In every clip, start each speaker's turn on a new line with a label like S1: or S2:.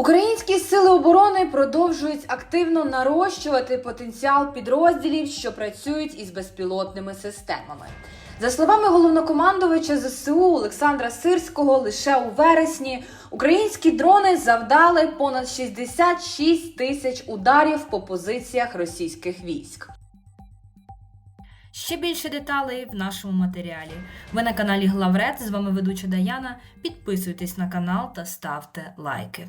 S1: Українські сили оборони продовжують активно нарощувати потенціал підрозділів, що працюють із безпілотними системами. За словами головнокомандувача ЗСУ Олександра Сирського, лише у вересні українські дрони завдали понад 66 тисяч ударів по позиціях російських військ.
S2: Ще більше деталей в нашому матеріалі. Ви на каналі Главред. З вами ведуча Даяна. Підписуйтесь на канал та ставте лайки.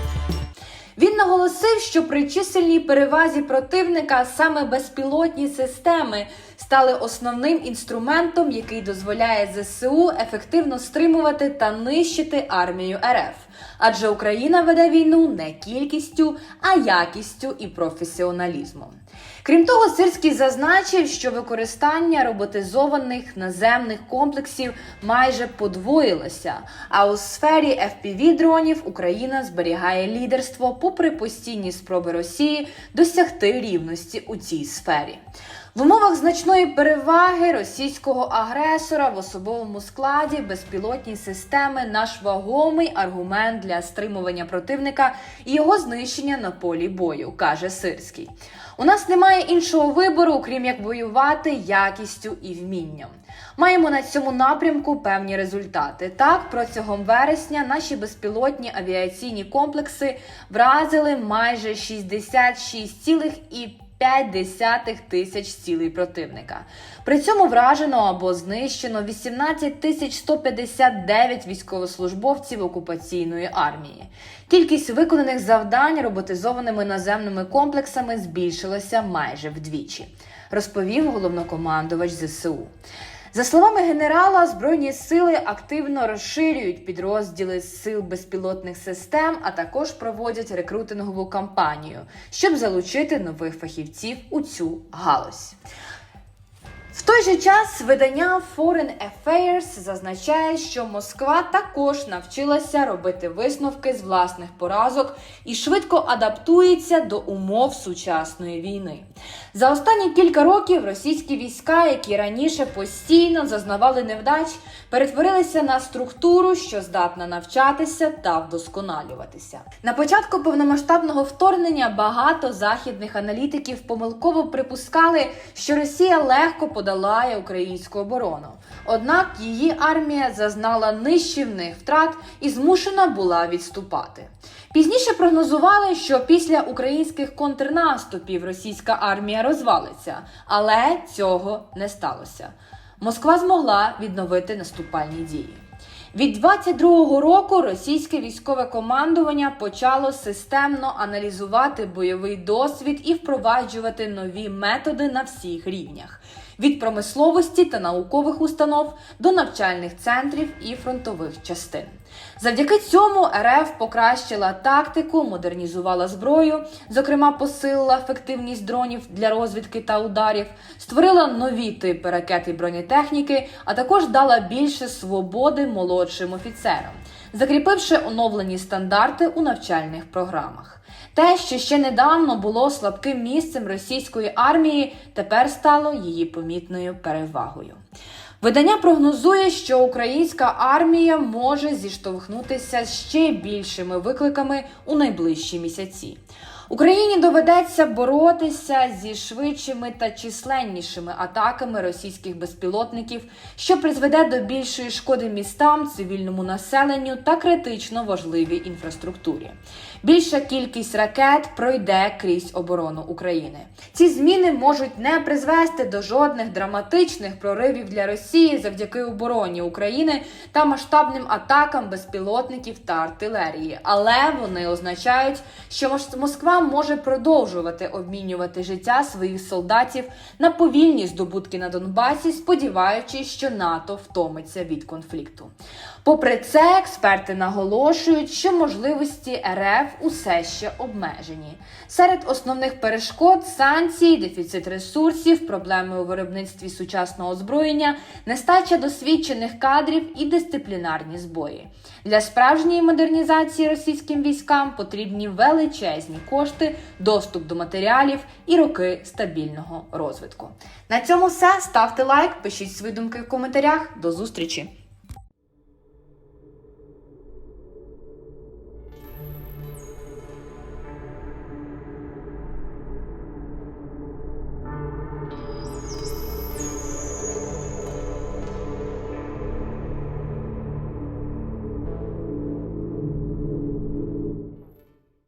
S1: Він наголосив, що при чисельній перевазі противника саме безпілотні системи стали основним інструментом, який дозволяє ЗСУ ефективно стримувати та нищити армію РФ. Адже Україна веде війну не кількістю, а якістю і професіоналізмом. Крім того, Сирський зазначив, що використання роботизованих наземних комплексів майже подвоїлося. А у сфері fpv дронів Україна зберігає лідерство, попри постійні спроби Росії досягти рівності у цій сфері. В умовах значної переваги російського агресора в особовому складі безпілотні системи наш вагомий аргумент для стримування противника і його знищення на полі бою, каже Сирський. У нас немає іншого вибору, крім як воювати якістю і вмінням. Маємо на цьому напрямку певні результати. Так, протягом вересня наші безпілотні авіаційні комплекси вразили майже 66,5 0,5 тисяч цілей противника. При цьому вражено або знищено 18 тисяч 159 військовослужбовців окупаційної армії. Кількість виконаних завдань роботизованими наземними комплексами збільшилася майже вдвічі, розповів головнокомандувач ЗСУ. За словами генерала, збройні сили активно розширюють підрозділи сил безпілотних систем, а також проводять рекрутингову кампанію, щоб залучити нових фахівців у цю галузь. В той же час видання Foreign Affairs зазначає, що Москва також навчилася робити висновки з власних поразок і швидко адаптується до умов сучасної війни. За останні кілька років російські війська, які раніше постійно зазнавали невдач, перетворилися на структуру, що здатна навчатися та вдосконалюватися. На початку повномасштабного вторгнення багато західних аналітиків помилково припускали, що Росія легко подолає українську оборону. Однак її армія зазнала нищівних втрат і змушена була відступати. Пізніше прогнозували, що після українських контрнаступів російська армія розвалиться, але цього не сталося. Москва змогла відновити наступальні дії. Від 22-го року російське військове командування почало системно аналізувати бойовий досвід і впроваджувати нові методи на всіх рівнях від промисловості та наукових установ до навчальних центрів і фронтових частин. Завдяки цьому РФ покращила тактику, модернізувала зброю, зокрема посилила ефективність дронів для розвідки та ударів, створила нові типи ракет і бронетехніки, а також дала більше свободи молодшим офіцерам, закріпивши оновлені стандарти у навчальних програмах. Те, що ще недавно було слабким місцем російської армії, тепер стало її помітною перевагою. Видання прогнозує, що українська армія може зіштовхнутися з ще більшими викликами у найближчі місяці. Україні доведеться боротися зі швидшими та численнішими атаками російських безпілотників, що призведе до більшої шкоди містам, цивільному населенню та критично важливій інфраструктурі. Більша кількість ракет пройде крізь оборону України. Ці зміни можуть не призвести до жодних драматичних проривів для Росії завдяки обороні України та масштабним атакам безпілотників та артилерії, але вони означають, що Москва може продовжувати обмінювати життя своїх солдатів на повільні здобутки на Донбасі, сподіваючись, що НАТО втомиться від конфлікту. Попри це, експерти наголошують, що можливості РФ усе ще обмежені. Серед основних перешкод санкції, дефіцит ресурсів, проблеми у виробництві сучасного озброєння, нестача досвідчених кадрів і дисциплінарні збої. Для справжньої модернізації російським військам потрібні величезні кошти, доступ до матеріалів і роки стабільного розвитку. На цьому все. Ставте лайк, пишіть свої думки в коментарях. До зустрічі!